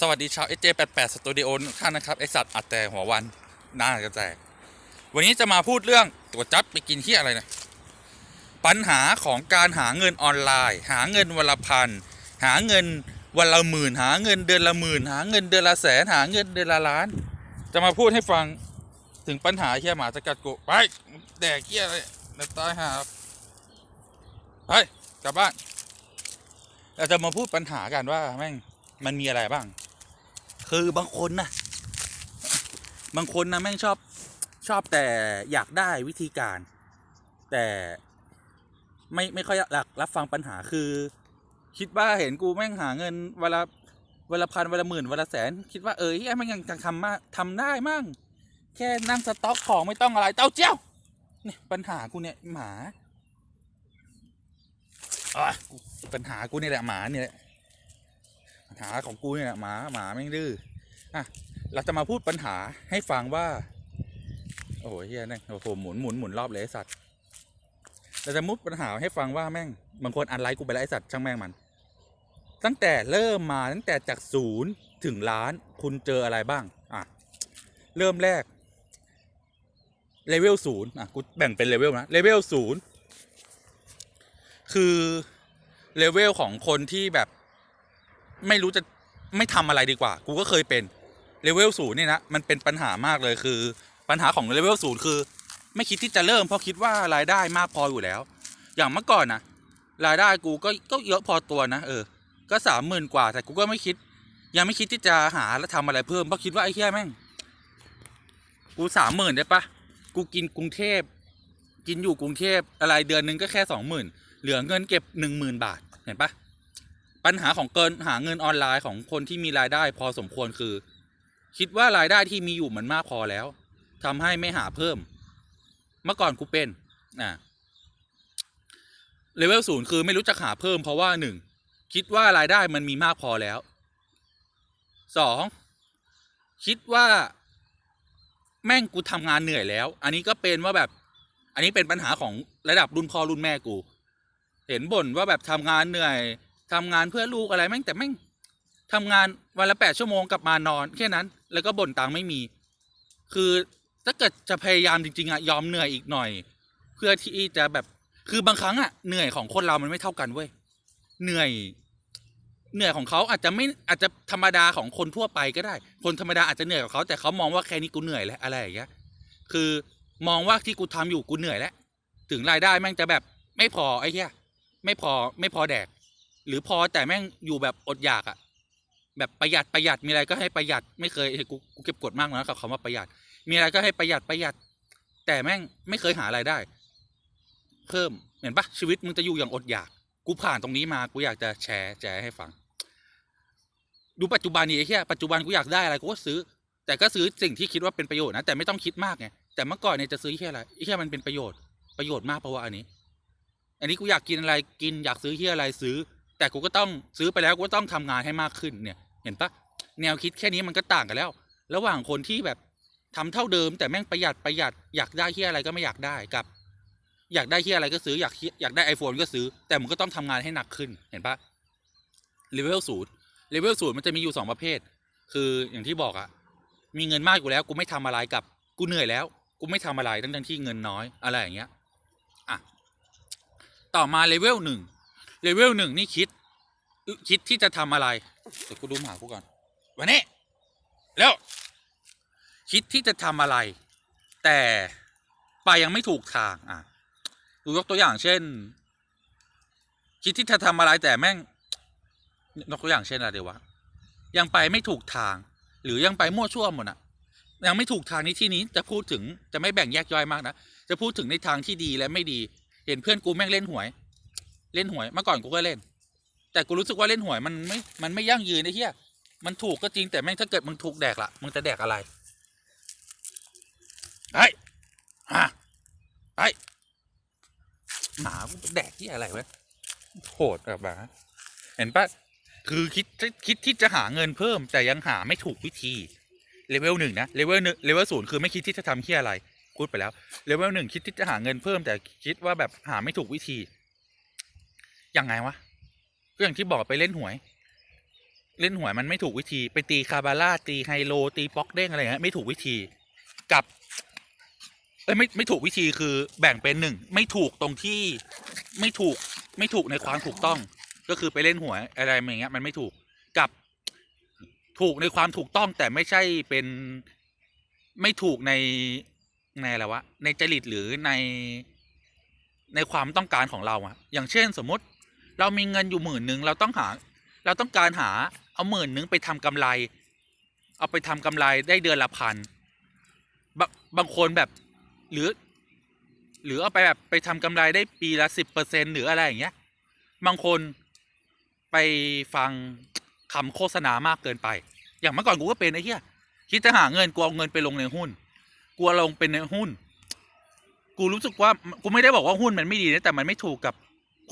สวัสดีชาว SJ88 สตูดิโอทุกท่านนะครับไอสัตว์อัดแต่หัววันหน้ากระแตก วันนี้จะมาพูดเรื่องตัวจับไปกินที่อะไรนะปัญหาของการหาเงินออนไลน์ หาเงินวันละพันหาเงินวันละหมื่น หาเงินเดือนละหมื่น หาเงินเดือนละแสนหาเงินเดือนละล้าน จะมาพูดให้ฟังถึงปัญหาเฮียหมาจะกัดกูไปแดกเฮียอะไรเดี๋ยตายหาไปกลับบ้านเราจะมาพูดปัญหากันว่าแม่ง มันมีอะไรบ้าง คือบางคนนะบางคนนะแม่งชอบชอบแต่อยากได้วิธีการ แต่ไม่ไม่ค่อยหลักรับฟังปัญหาคือ คิดว่าเห็นกูแม่งหาเงินเวลาเวลาพันเวลาหมื่นเวลาแสน คิดว่าเออเฮียแม่งยังทำมาทำได้มั่งแค่นั่งสต็อกของไม่ต้องอะไรเต้าเจี้ยวเนี่ยปัญหากูเนี่ยหมาอะกูปัญหากูนี่แหละหมาเนี่ยแหละ ญหาของกูเนี่ยหมาหมาแม่งดื้ออะเราจะมาพูดปัญหาให้ฟังว่า โอ้โหเฮียนั่นโอ้โหหมุนหมุนหมุนรอบเลยสัตว์เราจะมุดปัญหาให้ฟังว่าแม่งบางคนอันไลค์กูไปแล้วไอสัตว์ช่างแม่งมัน ตั้งแต่เริ่มมาตั้งแต่จากศูนย์ถึงล้านคุณเจออะไรบ้างอะเริ่มแรกเลเวลศูนย์อะกูแบ่งเป็นเลเวลนะเลเวลศูนย์คือเลเวลของคนที่แบบ ไม่รู้จะไม่ทำอะไรดีกว่า กูก็เคยเป็นเลเวลศูนย์เนี่ยนะมันเป็นปัญหามากเลยคือปัญหาของเลเวลศูนย์คือ ไม่คิดที่จะเริ่มเพราะคิดว่ารายได้มากพออยู่แล้ว อย่างเมื่อก่อนนะรายได้กูก็ก็เยอะพอตัวนะเออ ก็สามหมื่นกว่าแต่กูก็ไม่คิด ยังไม่คิดที่จะหาแล้วทำอะไรเพิ่มเพราะคิดว่าไอ้แค่แม่งกูสามหมื่นได้ปะกูกินกรุงเทพกินอยู่กรุงเทพอะไรเดือนนึงก็แค่สองหมื่นเหลือเงินเก็บหนึ่งหมื่นบาทเห็นปะ ปัญหาของเกินหาเงินออนไลน์ของคนที่มีรายได้พอสมควรคือ คิดว่ารายได้ที่มีอยู่มันมากพอแล้วทำให้ไม่หาเพิ่ม เมื่อก่อนกูเป็นอ่าเลเวลศูนย์คือไม่รู้จะหาเพิ่มเพราะว่าหนึ่งคิดว่ารายได้มันมีมากพอแล้วสองคิดว่าแม่งกูทำงานเหนื่อยแล้ว อันนี้ก็เป็นว่าแบบ อันนี้เป็นปัญหาของระดับรุ่นพ่อรุ่นแม่กู เห็นบ่นว่าแบบทำงานเหนื่อย ทำงานเพื่อลูกอะไรแม่งแต่แม่งทำงานวันละแปดชั่วโมงกลับมานอนแค่นั้น แล้วก็บ่นตังไม่มี คือถ้าเกิดจะพยายามจริงๆอะยอมเหนื่อยอีกหน่อย เพื่อที่จะแบบคือบางครั้งอะเหนื่อยของคนเรามันไม่เท่ากันเว้ยเหนื่อย เหนื่อยของเขาอาจจะไม่อาจจะธรรมดาของคนทั่วไปก็ได้ คนธรรมดาอาจจะเหนื่อยกว่าเขาแต่เขามองว่าแค่นี้กูเหนื่อยแล้วอะไรอย่างเงี้ยคือมองว่าที่กูทำอยู่กูเหนื่อยแล้วถึงรายได้แม่งจะแบบไม่พอไอ้เหี้ยไม่พอไม่พอแดก หรือพอแต่แม่งอยู่แบบอดอยากอะแบบประหยัดประหยัดมีอะไรก็ให้ประหยัดไม่เคยกูกูเก็บกดมากนะกับคำว่าประหยัด มีอะไรก็ให้ประหยัดประหยัด แต่แม่งไม่เคยหาอะไรได้ เพิ่มเห็นปะชีวิตมึงจะอยู่อย่างอดอยาก กูผ่านตรงนี้มากูอยากจะแชร์แชร์ให้ฟัง ดูปัจจุบันนี้ไอ้เหี้ยปัจจุบันกูอยากได้อะไรกูก็ซื้อ แต่ก็ซื้อสิ่งที่คิดว่าเป็นประโยชน์นะแต่ไม่ต้องคิดมากไงแต่เมื่อก่อนเนี่ยจะซื้อแค่อะไรไอ้เหี้ยมันเป็นประโยชน์ประโยชน์มากเพราะว่าอันนี้ อันนี้กูอยากกินอะไรกินอยากซื้อเหี้ยอะไรซื้อ แต่กูก็ต้องซื้อไปแล้วกูก็ต้องทำงานให้มากขึ้นเนี่ย เห็นปะแนวคิดแค่นี้มันก็ต่างกันแล้ว ระหว่างคนที่แบบทำเท่าเดิม แต่แม่งประหยัดประหยัดอยากได้เหี้ยอะไรก็ไม่อยากได้กับ อยากได้เหี้ยอะไรก็ซื้ออยากอยากได้ไอโฟนก็ซื้อ แต่มันก็ต้องทำงานให้หนักขึ้นเห็นปะเลเวลศูนย์เลเวลศูนย์มันจะมีอยู่สองประเภท คืออย่างที่บอกอะมีเงินมากอยู่แล้วกูไม่ทำอะไรกับกูเหนื่อยแล้วกูไม่ทำอะไรทั้งทั้งที่เงินน้อยอะไรอย่างเงี้ยอะต่อมาเลเวลหนึ่ง เลเวลหนึ่งนี่คิด คิดที่จะทำอะไร เดี๋ยวกูดูหมากูก่อน วันนี้ แล้ว คิดที่จะทำอะไร แต่ไปยังไม่ถูกทางอะดูยกตัวอย่างเช่น คิดที่จะทำอะไรแต่แม่งยกตัวอย่างเช่นอะไรเดี๋ยววะยังไปไม่ถูกทาง หรือยังไปมั่วชั่วหมดอะ ยังไม่ถูกทางในที่นี้จะพูดถึงจะไม่แบ่งแยกย่อยมากนะจะพูดถึงในทางที่ดีและไม่ดี เห็นเพื่อนกูแม่งเล่นหวย เล่นหวยเมื่อก่อนกูก็เล่น แต่กูรู้สึกว่าเล่นหวยมันไม่ มันไม่ยั่งยืนไอ้เหี้ยมันถูกก็จริงแต่แม่งถ้าเกิดมึงถูกแดกละมึงจะแดกอะไรไอ้ฮะไอ้หมากูแดกที่อะไรวะโหดแบบหมาเห็นปะคือคิดคิดที่จะหาเงินเพิ่มแต่ยังหาไม่ถูกวิธีเลเวลหนึ่งนะเลเวลหนึ่งเลเวลศูนย์คือไม่คิดที่จะทำเที่อะไรพูดไปแล้วเลเวลหนึ่งคิดที่จะหาเงินเพิ่มแต่คิดว่าแบบหาไม่ถูกวิธี ยังไงวะก็อย่างที่บอกไปเล่นหวย เล่นหวยมันไม่ถูกวิธี ไปตีคาบาร่าตีไฮโล ตีป๊อกเด้งอะไรเงี้ยไม่ถูกวิธีกับเอ้ยไม่ไม่ถูกวิธีคือแบ่งเป็นหนึ่งไม่ถูกตรงที่ไม่ถูกไม่ถูกในความถูกต้อง ก็คือไปเล่นหวยอะไรอย่างเงี้ยมันไม่ถูกกับถูกในความถูกต้องแต่ไม่ใช่เป็นไม่ถูกในในอะไรวะในจริตหรือในในความต้องการของเราอะอย่างเช่นสมมติ เรามีเงินอยู่หมื่นหนึ่งเราต้องหา เราต้องการหาเอาหมื่นหนึ่งไปทำกำไร เอาไปทำกำไรได้เดือนละพันบางบางคนแบบหรือ หรือเอาไปแบบไปทำกำไรได้ปีละสิบเปอร์เซ็นหรืออะไรอย่างเงี้ย บางคนไปฟังคำโฆษณามากเกินไป อย่างเมื่อก่อนกูก็เป็นไอ้เหี้ยคิดจะหาเงินกูเอาเงินไปลงในหุ้นกูลงเป็นในหุ้น กูรู้สึกว่ากูไม่ได้บอกว่าหุ้นมันไม่ดีนะแต่มันไม่ถูกกับ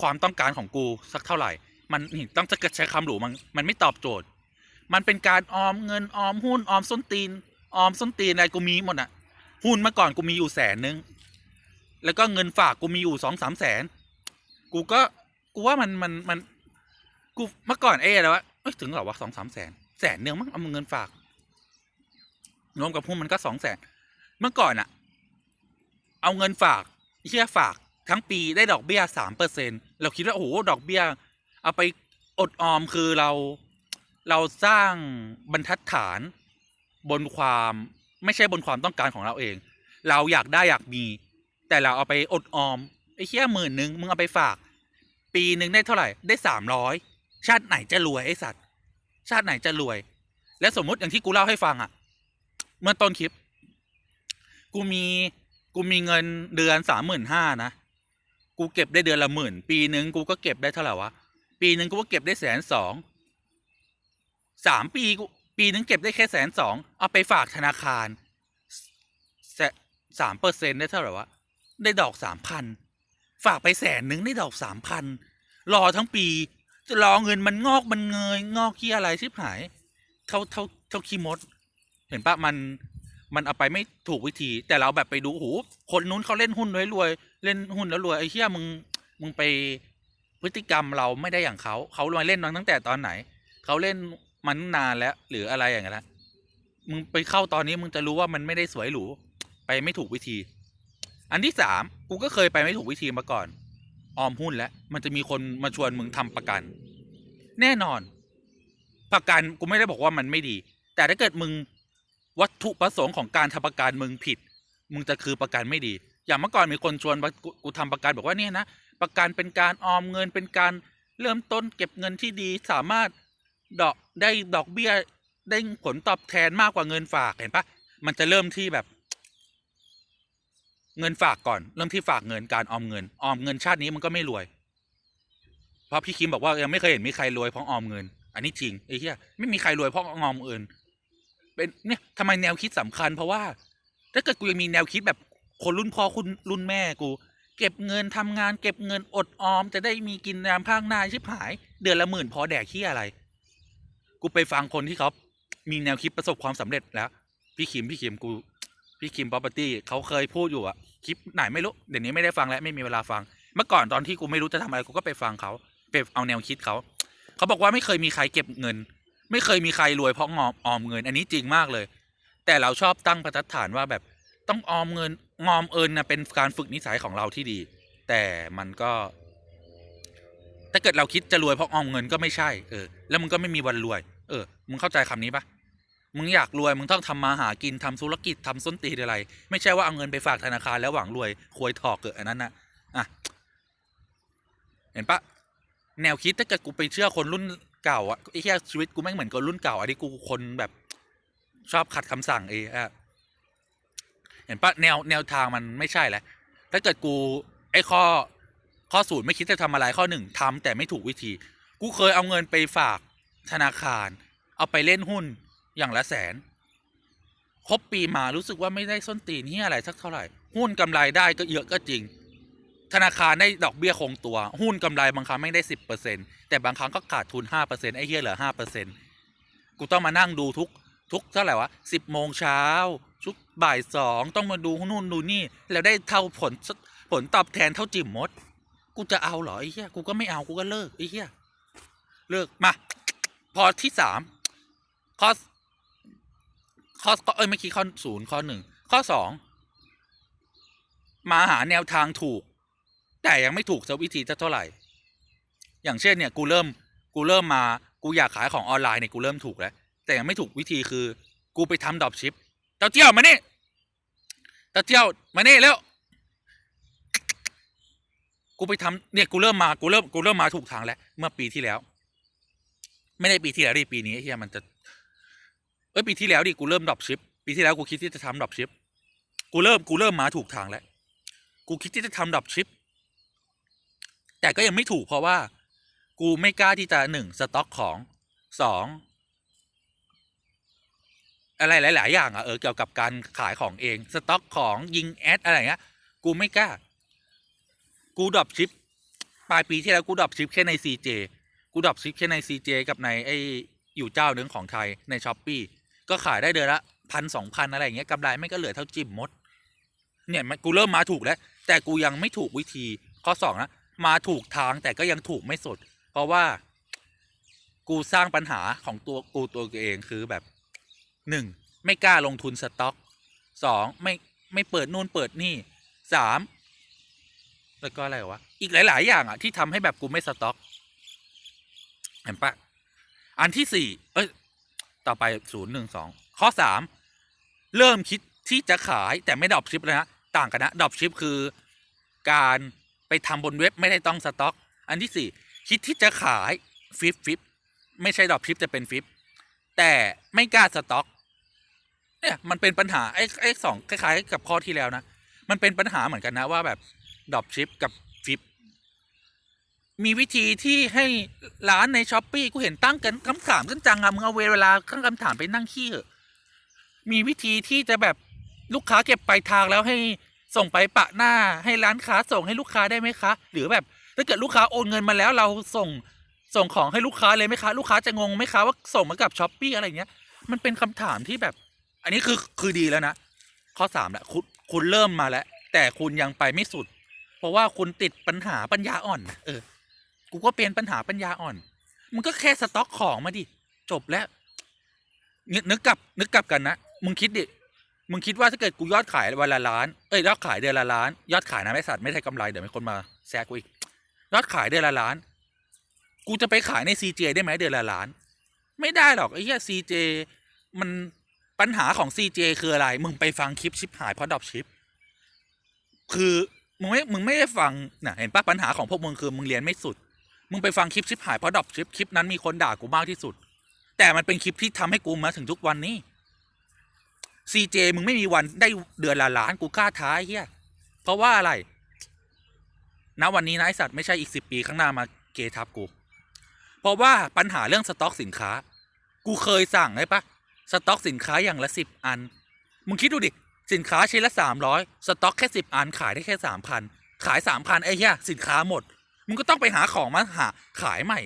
ความต้องการของกูสักเท่าไหร่ มันนี่ต้องจะใช้คำหรูมันมันไม่ตอบโจทย์ มันเป็นการออมเงินออมหุ้นออมส้นตีนออมส้นตีนอะไรกูมีหมดอะหุ้นเมื่อก่อนกูมีอยู่แสนนึงแล้วก็เงินฝากกูมีอยู่สองสามแสนกูก็กูว่ามันมันมันกูเมื่อก่อนเอ๊ะอะไรวะเอ้ยถึงเหรอวะสองสามแสนแสนเนืองมั้งเอาเงินฝากรวมกับหุ้นมันก็สองแสนเมื่อก่อนอะเอาเงินฝากเชี่ยฝาก ทั้งปีได้ดอกเบี้ยสามเปอร์เซ็นเราคิดว่าโอ้โหดอกเบี้ย เอาไปอดออมคือเราเราสร้างบรรทัดฐานบนความไม่ใช่บนความต้องการของเราเอง เราอยากได้อยากมี แต่เราเอาไปอดออมไอ้เชี่ยหมื่นหนึ่งมึงเอาไปฝาก ปีหนึ่งได้เท่าไหร่ได้สามร้อยชาติไหนจะรวยไอ้สัตว์ ชาติไหนจะรวย และสมมุติอย่างที่กูเล่าให้ฟังอะ่ะ เมื่อต้นคลิป กูมีกูมีเงินเดือนสามหมื่นห้านะ กูเก็บได้เดือนละหมื่น ปีหนึ่งกูก็เก็บได้เท่าไหร่วะ ปีหนึ่งกูก็เก็บได้แสนสองสามปีกูปีหนึ่งเก็บได้แค่แสนสองเอาไปฝากธนาคารสามเปอร์เซ็นได้เท่าไหร่วะ ได้ดอกสามพันฝากไปแสนหนึ่งได้ดอกสามพันรอทั้งปีจะรอเงินมันงอกมันเงย งอกขี้อะไรชิบหาย เท่าเท่าเท่าขี้มด เห็นปะมันมันเอาไปไม่ถูกวิธี แต่เราแบบไปดูโอ้โหคนนู้นเขาเล่นหุ้นรวยรวย เล่นหุ้นแล้วรวยไอ้เหี้ยมึงมึงไปพฤติกรรมเราไม่ได้อย่างเขาเขามาเล่นมาตั้งแต่ตอนไหน เขาเล่นมันนานแล้ว หรืออะไรอย่างเงี้ยมึงไปเข้าตอนนี้มึงจะรู้ว่ามันไม่ได้สวยหรูไปไม่ถูกวิธี อันที่สามกูก็เคยไปไม่ถูกวิธีมาก่อน ออมหุ้นแล้วมันจะมีคนมาชวนมึงทำประกัน แน่นอน ประกันกูไม่ได้บอกว่ามันไม่ดี แต่ถ้าเกิดมึงวัตถุประสงค์ของการทำประกันมึงผิด มึงจะคือประกันไม่ดี อย่างเมื่อก่อนมีคนชวนกูกูทำประกันบอกว่าเนี่ยนะประกันเป็นการออมเงินเป็นการเริ่มต้นเก็บเงินที่ดีสามารถดอกได้ดอกเบี้ยได้ผลตอบแทนมากกว่าเงินฝากเห็นปะมันจะเริ่มที่แบบ เงินฝากก่อน เริ่มที่ฝากเงินการออมเงิน ออมเงินชาตินี้มันก็ไม่รวย เพราะพี่คิมบอกว่ายังไม่เคยเห็นมีใครรวยเพราะออมเงิน อันนี้จริงไอ้เหี้ยไม่มีใครรวยเพราะออมเงิน เป็นเนี่ยทำไมแนวคิดสำคัญ เพราะว่า ถ้าเกิดกูยังมีแนวคิดแบบ คนรุ่นพ่อคุณรุ่นแม่กู เก็บเงินทำงานเก็บเงินอดออม จะได้มีกินยามข้างหน้าชิบหาย เดือนละหมื่นพอแดกขี้อะไร กูไปฟังคนที่เขามีแนวคิดประสบความสำเร็จแล้ว พี่คิมพี่คิมกู พี่คิม property เขาเคยพูดอยู่อะคลิปไหนไม่รู้เดี๋ยวนี้ไม่ได้ฟังแล้วไม่มีเวลาฟัง เมื่อก่อนตอนที่กูไม่รู้จะทำอะไรกูก็ไปฟังเขาไปเอาแนวคิดเขาเขาบอกว่าไม่เคยมีใครเก็บเงิน ไม่เคยมีใครรวยเพราะงอมออมเงิน อันนี้จริงมากเลย แต่เราชอบตั้งประทัดฐานว่าแบบ ต้องออมเงินงอมเอินนะเป็นการฝึกนิสัยของเราที่ดี แต่มันก็ถ้าเกิดเราคิดจะรวยเพราะออมเงินก็ไม่ใช่เออแล้วมึงก็ไม่มีวันรวย เออ มึงเข้าใจคำนี้ปะมึงอยากรวยมึงต้องทำมาหากินทำธุรกิจทำส้นตีนอะไร ไม่ใช่ว่าเอาเงินไปฝากธนาคารแล้วหวังรวยควยถอกเกิดอันนั้นนะอะเห็นปะแนวคิดถ้าเกิดกูไปเชื่อคนรุ่นเก่าอะไอ้แค่ชีวิตกูแม่งเหมือนคนรุ่นเก่าอันนี้กูคนแบบชอบขัดคำสั่งเองอะ ห็นปะแนวแนวทางมันไม่ใช่แหละถ้าเกิดกูไอ้ข้อข้อศูนย์ไม่คิดจะทำอะไรข้อหนึ่งทำแต่ไม่ถูกวิธี กูเคยเอาเงินไปฝากธนาคาร เอาไปเล่นหุ้นอย่างละแสน ครบปีมารู้สึกว่าไม่ได้ส้นตีนที่อะไรสักเท่าไหร่ หุ้นกำไรได้ก็เยอะก็จริง ธนาคารได้ดอกเบี้ยคงตัว หุ้นกำไรบางครั้งไม่ได้สิบเปอร์เซ็นแต่บางครั้งก็ขาดทุนห้าเปอร์เซ็นไอ้เหี้ยเหลือห้าเปอร์เซ็นกูต้องมานั่งดูทุกทุกเท่าไหร่วะสิบโมงเช้า ชุกบ่ายสองต้องมาดูนู่นดูนี่ แล้วได้เท่าผลผลตอบแทนเท่าจิ๋มมด กูจะเอาเหรอไอ้เหี้ยกูก็ไม่เอากูก็เลิกไอ้เหี้ยเลิกมา พอที่สามข้อข้อข้อเอ้ยไม่คิดข้อศูนย์ข้อหนึ่งข้อสองมาหาแนวทางถูก แต่ยังไม่ถูกสักวิธีสักเท่าไหร่ อย่างเช่นเนี่ยกูเริ่มกูเริ่มมากูอยากขายของออนไลน์เนี่ยกูเริ่มถูกแล้ว แต่ยังไม่ถูกวิธีคือ กูไปทำดรอปชิป ต้าเจี้ยวมานี่เต้าเจี้ยวมานี่แล้วกูไปทำเนี่ยกูเริ่มมากูเริ่มกูเริ่มมาถูกทางแล้ว เมื่อปีที่แล้ว ไม่ได้ปีที่แล้วดิปีนี้เฮียมันจะเอ้ยปีที่แล้วดิกูเริ่มดรอปชิปปีที่แล้วกูคิดที่จะทำดรอปชิปกูเริ่มกูเริ่มมาถูกทางแล้ว กูคิดที่จะทำดรอปชิปแต่ก็ยังไม่ถูกเพราะว่า กูไม่กล้าที่จะหนึ่งสต็อกของสอง อะไรหลาย ๆ อย่างอะเออเกี่ยวกับการขายของเอง สต็อกของยิงแอดอะไรเงี้ยกูไม่กล้า กูดรอปชิปปลายปีที่แล้วกูดรอปชิปแค่ในซีเจกูดรอปชิปแค่ในซีเจกับในไออยู่เจ้าหนึ่งของไทยในช้อปปีก็ขายได้เดือนละพันสองพันอะไรอย่างเงี้ยกำไรไม่ก็เหลือเท่าจิ้มมด เนี่ยมันกูเริ่มมาถูกแล้ว แต่กูยังไม่ถูกวิธีข้อสองนะมาถูกทางแต่ก็ยังถูกไม่สุด เพราะว่า กูสร้างปัญหาของตัวกูตัวเองคือแบบ หนึ่งไม่กล้าลงทุนสต็อกสองไม่ไม่เปิดนู่นเปิดนี่สามแล้วก็อะไรวะ อีกหลาย ๆ อย่างอะที่ทำให้แบบกูไม่สต็อก เห็นปะอันที่สี่เอ้ย ต่อไปศูนย์หนึ่งสองข้อสามเริ่มคิดที่จะขายแต่ไม่ดรอปชิปเลยนะ ต่างกันนะดรอปชิปคือการไปทำบนเว็บไม่ได้ต้องสต็อก อันที่สี่คิดที่จะขายฟิปฟิปไม่ใช่ดรอปชิปจะเป็นฟิปแต่ไม่กล้าสต็อก เนี่ยมันเป็นปัญหาไอ้ไอ้สองคล้ายๆ กับข้อที่แล้วนะ มันเป็นปัญหาเหมือนกันนะว่าแบบดรอปชิปกับฟิปมีวิธีที่ให้ร้านในช้อปปี้กูเห็นตั้งกันคำถามกันจังอะมึงเอาเวลาตั้งคำถามไปนั่งขี้เหอะมีวิธีที่จะแบบลูกค้าเก็บปลายทางแล้วให้ส่งไปปะหน้าให้ร้านค้าส่งให้ลูกค้าได้ไหมคะ หรือแบบถ้าเกิดลูกค้าโอนเงินมาแล้วเราส่งส่งของให้ลูกค้าเลยไหมคะ ลูกค้าจะงงไหมคะว่าส่งมากับช้อปปี้อะไรเงี้ยมันเป็นคำถามที่แบบ อันนี้คือคือดีแล้วนะ ข้อสามแหละคุณคุณเริ่มมาแล้ว แต่คุณยังไปไม่สุด เพราะว่าคุณติดปัญหาปัญญาอ่อน เออ กูก็เป็นปัญหาปัญญาอ่อน มันก็แค่สต็อกของมาดิ จบแล้วนึกนึกกลับนึกกลับกันนะมึงคิดดิมึงคิดว่าถ้าเกิดกูยอดขายวันละล้าน เอ้ยยอดขายเดือนละล้าน ยอดขายนะไม่สัตว์ไม่ใช่กำไรเดี๋ยวมีคนมาแซกกูอีก ยอดขายเดือนละล้าน กูจะไปขายในซีเจได้ไหมเดือนละล้าน ไม่ได้หรอกไอ้เหี้ยซีเจมัน ปัญหาของซีเจคืออะไร มึงไปฟังคลิปชิปหายเพราะดรอปชิป คือ มึงไม่ มึงไม่ได้ฟังนะเห็นปะปัญหาของพวกมึงคือมึงเรียนไม่สุด มึงไปฟังคลิปชิปหายเพราะดรอปชิป คลิปนั้นมีคนด่ากูมากที่สุด แต่มันเป็นคลิปที่ทำให้กูมาถึงทุกวันนี้ซีเจมึงไม่มีวันได้เดือนละล้านกูกล้าท้าไอ้เฮียเพราะว่าอะไร ณ วันนี้นะไอสัตว์ไม่ใช่อีกสิบปีข้างหน้ามาเกทับกู เพราะว่าปัญหาเรื่องสต็อกสินค้า กูเคยสั่งไอ้ปะ สต็อกสินค้าอย่างละสิบอัน มึงคิดดูดิ สินค้าชิ้นละสามร้อยสต็อกแค่สิบอันขายได้แค่สามพันขายสามพันไอ้เหี้ยสินค้าหมด มึงก็ต้องไปหาของมาหาขายใหม่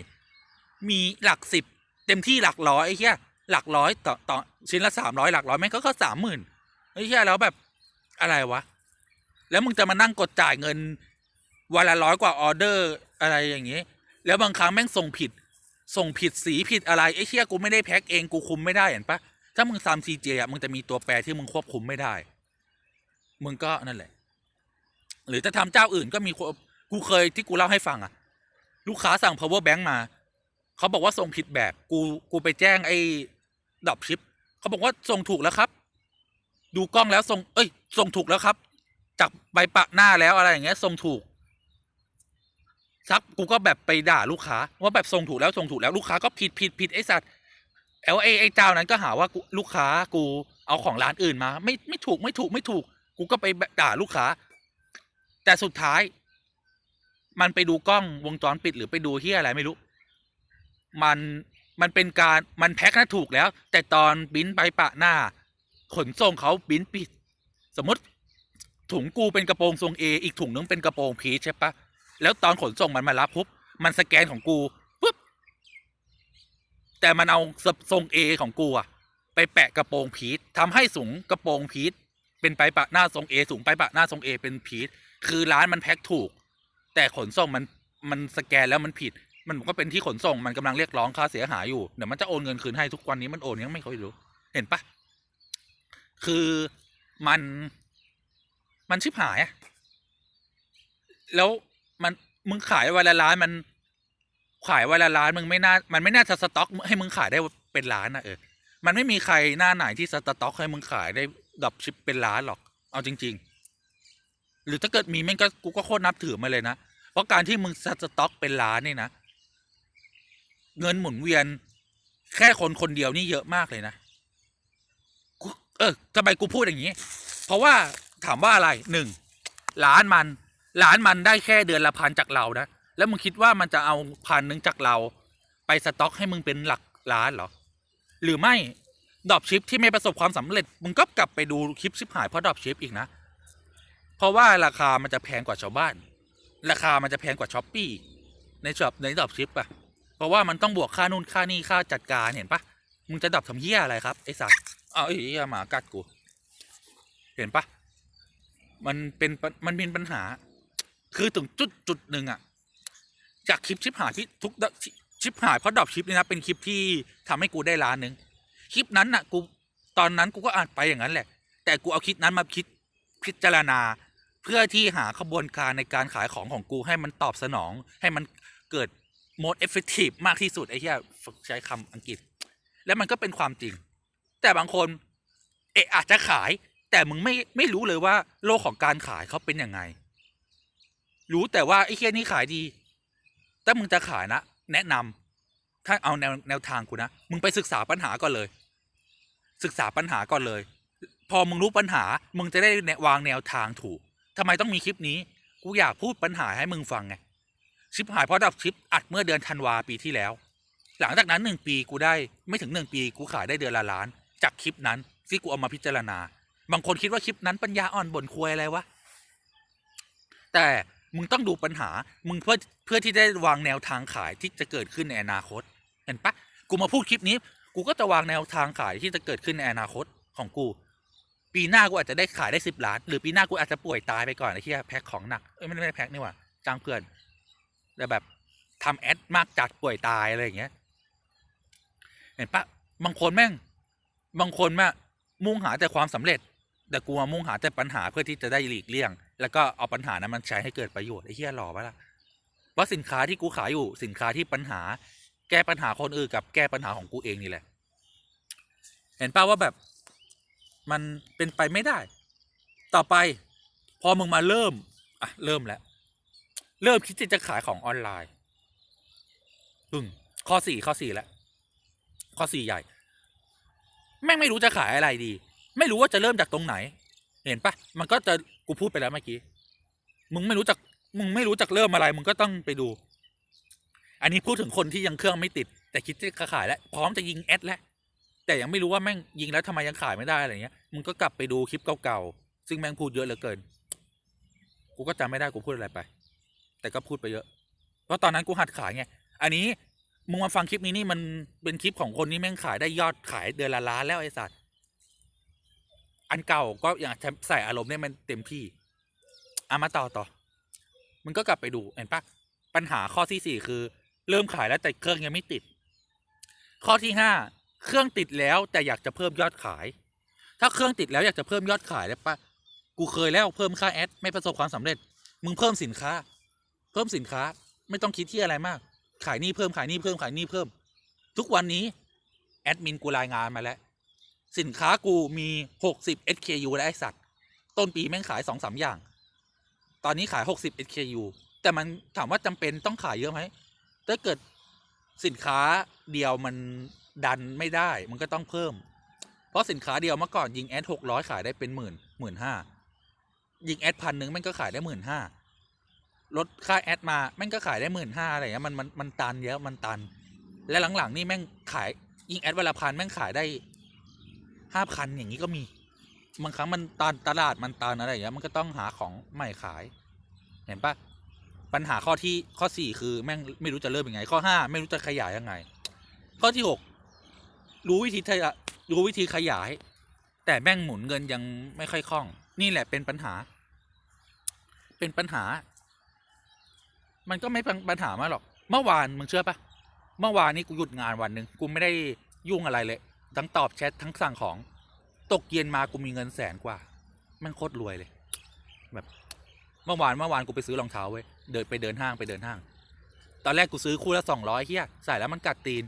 มีหลักสิบเต็มที่หลักร้อยไอ้เหี้ยหลักร้อยต่อต่อชิ้นละสามร้อยหลักร้อยแม่งก็ก็สามหมื่นไอ้เหี้ยแล้วแบบอะไรวะ แล้วมึงจะมานั่งกดจ่ายเงินวันละร้อยกว่าออเดอร์อะไรอย่างเงี้ยแล้วบางครั้งแม่งส่งผิด ส่งผิดสีผิดอะไรไอ้เชี่ยกูไม่ได้แพ็คเองกูคุมไม่ได้เห็นปะ ถ้ามึงตามซีเจอะมึงจะมีตัวแปรที่มึงควบคุมไม่ได้ มึงก็นั่นแหละ หรือจะทำเจ้าอื่นก็มีกูเคยที่กูเล่าให้ฟังอะ ลูกค้าสั่ง power bank มา เขาบอกว่าส่งผิดแบบ กูกูไปแจ้งไอ้ดอบชิปเขาบอกว่าส่งถูกแล้วครับ ดูกล้องแล้วส่ง เอ้ย ส่งถูกแล้วครับจากใบปะหน้าแล้วอะไรอย่างเงี้ยส่งถูกซักกูก็แบบไปด่าลูกค้าว่าแบบส่งถูกแล้วส่งถูกแล้วลูกค้าก็ผิดผิดผิดไอ้สัตว์ เอลเอไอ้เจ้านั้นก็หาว่ากูลูกค้ากูเอาของร้านอื่นมา ไม่ไม่ถูกไม่ถูกไม่ถูก กูก็ไปด่าลูกค้า แต่สุดท้าย มันไปดูกล้องวงจรปิดหรือไปดูที่อะไรไม่รู้ มันมันเป็นการมันแพ็คนะถูกแล้ว แต่ตอนบินไปปะหน้า ขนส่งเขาบินปิด สมมติถุงกูเป็นกระโปรงทรงเออีกถุงนึงเป็นกระโปรงพีชใช่ปะแล้วตอนขนส่งมันมารับปุ๊บมันสแกนของกู แต่มันเอาทรงเอของกูอะไปแปะกระโปรงพีชทำให้สูงกระโปรงพีชเป็นไปปะหน้าทรงเอสูงไปปะหน้าทรงเอเป็นพีชคือร้านมันแพ็คถูก แต่ขนส่งมันมันสแกนแล้วมันผิด มันก็เป็นที่ขนส่งมันกำลังเรียกร้องค่าเสียหายอยู่เดี๋ยวมันจะโอนเงินคืนให้ทุกวันนี้มันโอนยังไม่ค่อยรู้ เห็นปะคือมันมันชิบหายอะแล้วมันมึงขายวันละล้านมัน ขายวันละล้านมึงไม่น่ามันไม่น่าจะสต็อก ให้มึงขายได้เป็นล้านนะเออมันไม่มีใครหน้าไหนที่สต็อกให้มึงขายได้ดับชิปเป็นล้านหรอก เอาจริง ๆ หรือถ้าเกิดมีแม่งก็กูก็โคตรนับถือมาเลยนะเพราะการที่มึงสต็อกเป็นล้านนี่นะเงินหมุนเวียน แค่คนคนเดียวนี่เยอะมากเลยนะเออทำไมกูพูดอย่างนี้ เพราะว่าถามว่าอะไรหนึ่งล้านมันล้านมันได้แค่เดือนละพันจากเรานะ แล้วมึงคิดว่ามันจะเอาพันหนึ่งจากเรา ไปสต็อกให้มึงเป็นหลักล้านเหรอ หรือไม่ดรอปชิปที่ไม่ประสบความสำเร็จ มึงก็กลับไปดูคลิปชิปหายเพราะดรอปชิปอีกนะ เพราะว่าราคามันจะแพงกว่าชาวบ้าน ราคามันจะแพงกว่าช้อปปี้ในช็อปในดรอปชิปอะเพราะว่ามันต้องบวกค่านู่นค่านี่ค่าจัดการเห็นปะมึงจะดรอปทำเหี้ยอะไรครับไอสัตว์อ้าไอ้เหี้ยหมากัดกู เห็นปะมันเป็นมันเป็นปัญหา คือถึงจุดจุดหนึ่งอะ จากคลิปชิปหายที่ทุกชิชิปหายเพราะดรอปชิปนี่นะเป็นคลิปที่ทำให้กูได้ล้านหนึ่งคลิปนั้นน่ะกูตอนนั้นกูก็อ่านไปอย่างนั้นแหละ แต่กูเอาคลิปนั้นมาคิดพิจารณา เพื่อที่หาขบวนการในการขายของของกูให้มันตอบสนอง ให้มันเกิด most effective มากที่สุดไอ้เหี้ยฝึกใช้คำอังกฤษ แล้วมันก็เป็นความจริง แต่บางคนเอะอาจจะขาย แต่มึงไม่ไม่รู้เลยว่าโลกของการขายเขาเป็นยังไง รู้แต่ว่าไอ้เคียนี่ขายดี ถ้ามึงจะขายนะ แนะนำถ้าเอาแนวแนวทางกูนะ มึงไปศึกษาปัญหาก่อนเลย ศึกษาปัญหาก่อนเลย พอมึงรู้ปัญหา มึงจะได้แนวางแนวทางถูกทำไมต้องมีคลิปนี้ กูอยากพูดปัญหาให้มึงฟังไง ชิปหายเพราะดับชิปอัดเมื่อเดือนธันวาปีที่แล้ว หลังจากนั้นหนึ่งปีกูได้ไม่ถึงหนึ่งปีกูขายได้เดือนละล้าน จากคลิปนั้นที่กูเอามาพิจารณา บางคนคิดว่าคลิปนั้นปัญญาอ่อนบ่นควยอะไรวะ แต่ มึงต้องดูปัญหา มึงเพื่อเพื่อที่ได้วางแนวทางขายที่จะเกิดขึ้นในอนาคต เห็นปะกูมาพูดคลิปนี้ กูก็จะวางแนวทางขายที่จะเกิดขึ้นในอนาคตของกู ปีหน้ากูอาจจะได้ขายได้สิบล้าน หรือปีหน้ากูอาจจะป่วยตายไปก่อนไอ้ที่แพ็คของหนักเอ้ยไม่ได้ไม่แพ็คนี่หว่าจ้างเพื่อนแต่แบบทำแอดมากจัดป่วยตายอะไรอย่างเงี้ย เห็นปะบางคนแม่ง บางคนแม่งมุ่งหาแต่ความสำเร็จ แต่กูมามุ่งหาแต่ปัญหาเพื่อที่จะได้หลีกเลี่ยง แล้วก็เอาปัญหานั้นมันใช้ให้เกิดประโยชน์ไอ้เหี้ยหล่อปะล่ะเพราะสินค้าที่กูขายอยู่สินค้าที่ปัญหา แก้ปัญหาคนอื่นกับแก้ปัญหาของกูเองนี่แหละ เห็นป่าว่าแบบมันเป็นไปไม่ได้ ต่อไป พอมึงมาเริ่มอะเริ่มแล้ว เริ่มคิดจะขายของออนไลน์พึ่งข้อสี่ข้อสี่แล้วข้อสี่ใหญ่ แม่งไม่รู้จะขายอะไรดี ไม่รู้ว่าจะเริ่มจากตรงไหน เห็นปะมันก็จะ กูพูดไปแล้วเมื่อกี้ มึงไม่รู้จัก มึงไม่รู้จักเริ่มอะไร มึงก็ต้องไปดู อันนี้พูดถึงคนที่ยังเครื่องไม่ติด แต่คิดจะขายแล้ว พร้อมจะยิงแอดแล้ว แต่ยังไม่รู้ว่าแม่งยิงแล้วทำไมยังขายไม่ได้อะไรเงี้ย มึงก็กลับไปดูคลิปเก่าๆ ซึ่งแม่งพูดเยอะเหลือเกิน กูก็จำไม่ได้กูพูดอะไรไป แต่ก็พูดไปเยอะ เพราะตอนนั้นกูหัดขายไง อันนี้มึงมาฟังคลิปนี้นี่มันเป็นคลิปของคนที่แม่งขายได้ยอดขายเดือนละล้านแล้วไอ้สัตว อันเก่าก็อย่างใส่อารมณ์เนี่ยมันเต็มที่อามาต่อต่อมึงก็กลับไปดูเห็นปะปัญหาข้อที่สี่คือ เริ่มขายแล้วแต่เครื่องยังไม่ติด ข้อที่ห้าเครื่องติดแล้วแต่อยากจะเพิ่มยอดขาย ถ้าเครื่องติดแล้วอยากจะเพิ่มยอดขายได้ปะกูเคยแล้วเพิ่มค่าแอดไม่ประสบความสำเร็จ มึงเพิ่มสินค้า เพิ่มสินค้าไม่ต้องคิดที่อะไรมาก ขายนี่เพิ่มขายนี่เพิ่มขายนี่เพิ่ม ทุกวันนี้แอดมินกูรายงานมาแล้ว สินค้ากูมีหกสิบ SKU แล้วไอสัตว์ ต้นปีแม่งขายสองสามอย่าง ตอนนี้ขายหกสิบ SKU แต่มันถามว่าจำเป็นต้องขายเยอะไหมถ้าเกิดสินค้าเดียวมันดันไม่ได้มันก็ต้องเพิ่ม เพราะสินค้าเดียวเมื่อก่อนยิงแอดหกร้อยขายได้เป็นหมื่นหมื่นห้ายิงแอดพันหนึ่งมันก็ขายได้หมื่นห้าลดค่าแอดมาแม่งก็ขายได้หมื่นห้าอะไรเงี้ยมันมันมันตันเยอะมันตัน และหลังๆนี่แม่งขายยิงแอดเวลาพันแม่งขายได้ ห้าพันอย่างนี้ก็มี บางครั้งมันตันตลาดมันตันอะไรอย่างเงี้ยมันก็ต้องหาของใหม่ขาย เห็นปะปัญหาข้อที่ข้อสี่คือแม่งไม่รู้จะเริ่มยังไง ข้อห้าไม่รู้จะขยายยังไง ข้อที่หกรู้วิธีทะรู้วิธีขยาย แต่แม่งหมุนเงินยังไม่ค่อยคล่อง นี่แหละเป็นปัญหา เป็นปัญหา มันก็ไม่เป็นปัญหามาหรอก เมื่อวานมึงเชื่อปะเมื่อวานนี้กูหยุดงานวันหนึ่งกูไม่ได้ยุ่งอะไรเลย ทั้งตอบแชททั้งสั่งของ ตกเย็นมากูมีเงินแสนกว่าแมันโคตรรวยเลย แบบเมื่อวานเมื่อวานกูไปซื้อรองเท้าเว้ยเดินไปเดินห้างไปเดินห้าง ตอนแรกกูซื้อคู่ละสองร้อยเฮียใส่แล้วมันกัดตีน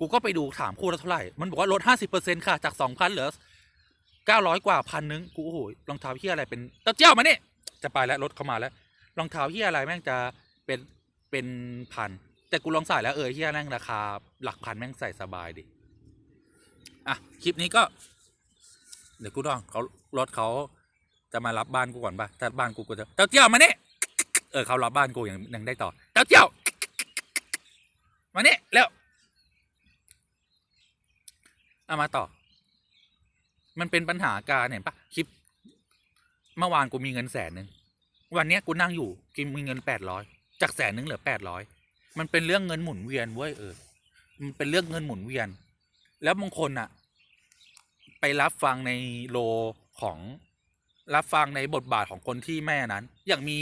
กูก็ไปดูถามคู่ละเท่าไหร่ มันบอกว่าลดห้าสิบเปอร์เซ็นต์ค่ะจากสองพันเหลือเก้าร้อยกว่าพันนึงกูโอ้โหรองเท้าเฮียอะไรเป็นเต้าเจี้ยวมาเนี่ยจะไปแล้วรถเข้ามาแล้ว รองเท้าเฮียอะไรแม่งจะเป็นเป็นพันแต่กูลองใส่แล้วเออเฮียแม่งราคาหลักพันแม่งใส่สบายดิ อะ คลิปนี้ก็ เดี๋ยวกูต้องเขารถเขาจะมารับบ้านกูก่อนป่ะถ้าบ้านกูกูจะเต้าเจี้ยวมาเนี่ยเออเขารับบ้านกูยังยังได้ต่อเต้าเจี้ยวมาเนี่ยเร็วเอามาต่อ มันเป็นปัญหาการเห็นปะคลิป เมื่อวานกูมีเงินแสนหนึ่งวันนี้กูนั่งอยู่กินมีเงินแปดร้อยจากแสนหนึ่งเหลือแปดร้อยมันเป็นเรื่องเงินหมุนเวียนเว้ยเออ มันเป็นเรื่องเงินหมุนเวียน แล้วบางคนอะไปรับฟังในโลของรับฟังในบทบาทของคนที่แม่นั้น อย่างมี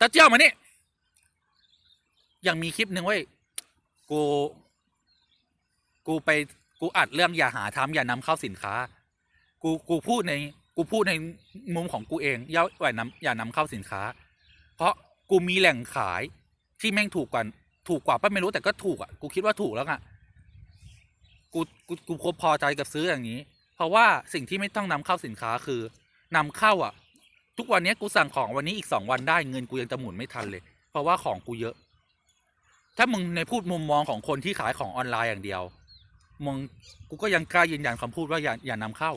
ตาเจียวมานี่อย่างมีคลิปหนึ่งเว้ยกู กูไปกูอัดเรื่องอย่าหาทำอย่านำเข้าสินค้า กูกูพูดในกูพูดในมุมของกูเองอย่าอย่านำอย่านำเข้าสินค้า เพราะกูมีแหล่งขายที่แม่งถูกกว่าถูกกว่าป้าไม่รู้แต่ก็ถูกอะกูคิดว่าถูกแล้วอะ กูกูกูพอใจกับซื้ออย่างนี้ เพราะว่าสิ่งที่ไม่ต้องนำเข้าสินค้าคือนำเข้าอะ ทุกวันนี้กูสั่งของวันนี้อีกสองวันได้เงินกูยังจะหมุนไม่ทันเลย เพราะว่าของกูเยอะ ถ้ามึงในพูดมุมมองของคนที่ขายของออนไลน์อย่างเดียวมึงกูก็ยังกล้ายืนยันคำพูดว่าอย่าอย่านำเข้า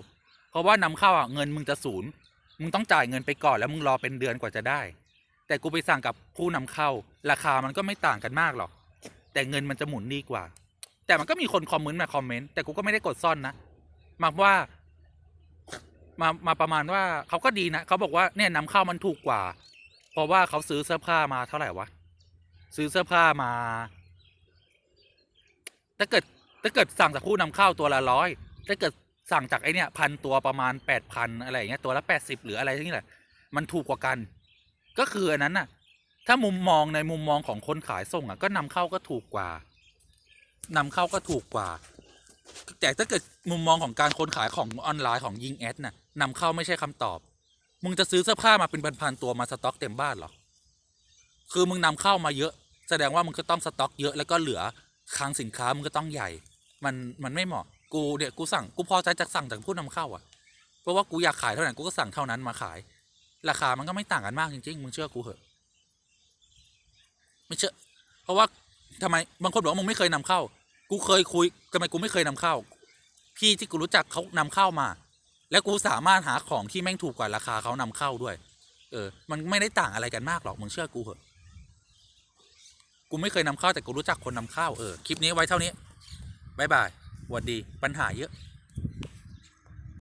เพราะว่านำเข้าอะเงินมึงจะศูนย์มึงต้องจ่ายเงินไปก่อนแล้วมึงรอเป็นเดือนกว่าจะได้ แต่กูไปสั่งกับผู้นำเข้า ราคามันก็ไม่ต่างกันมากหรอกแต่เงินมันจะหมุนดีกว่า แต่มันก็มีคนคอมเมนต์มาคอมเมนต์แต่กูก็ไม่ได้กดซ่อนนะมาว่า มามาประมาณว่าเขาก็ดีนะเขาบอกว่าเนี่ยนำเข้ามันถูกกว่า เพราะว่าเขาซื้อเสื้อผ้ามาเท่าไหร่วะซื้อเสื้อผ้ามาถ้าเกิดถ้าเกิดสั่งจากผู้นำเข้าตัวละร้อยถ้าเกิดสั่งจากไอเนี่ยพันตัวประมาณแปดพันอะไรอย่างเงี้ยตัวละแปดสิบหรืออะไรทั้งนี้แหละมันถูกกว่ากัน ก็คืออันนั้นน่ะ ถ้ามุมมองในมุมมองของคนขายส่งอะก็นำเข้าก็ถูกกว่า นำเข้าก็ถูกกว่า แต่ถ้าเกิดมุมมองของการค้นขายของออนไลน์ของยิงแอดน่ะนำเข้าไม่ใช่คำตอบ มึงจะซื้อเสื้อผ้ามาเป็นพันๆตัวมาสต็อกเต็มบ้านหรอ คือมึงนำเข้ามาเยอะ แสดงว่ามึงก็ต้องสต็อกเยอะแล้วก็เหลือคลังสินค้ามึงก็ต้องใหญ่ มันมันไม่เหมาะ กูเนี่ยกูสั่งกูพอใจจะสั่งจากผู้นำเข้าอะ เพราะว่ากูอยากขายเท่าไหร่กูก็สั่งเท่านั้นมาขาย ราคามันก็ไม่ต่างกันมากจริงๆมึงเชื่อกูเหอะ ไม่เชื่อ เพราะว่า ทำไมบางคนบอกว่ามึงไม่เคยนำเข้า กูเคยคุยทำไมกูไม่เคยนำเข้า พี่ที่กูรู้จักเขานำเข้ามา แล้วกูสามารถหาของที่แม่งถูกกว่าราคาเขานำเข้าด้วย เออ มันไม่ได้ต่างอะไรกันมากหรอกมึงเชื่อกูเหอะกูไม่เคยนำเข้าแต่กูรู้จักคนนำเข้าเออคลิปนี้ไว้เท่านี้บายบายหวัดดีปัญหาเยอะ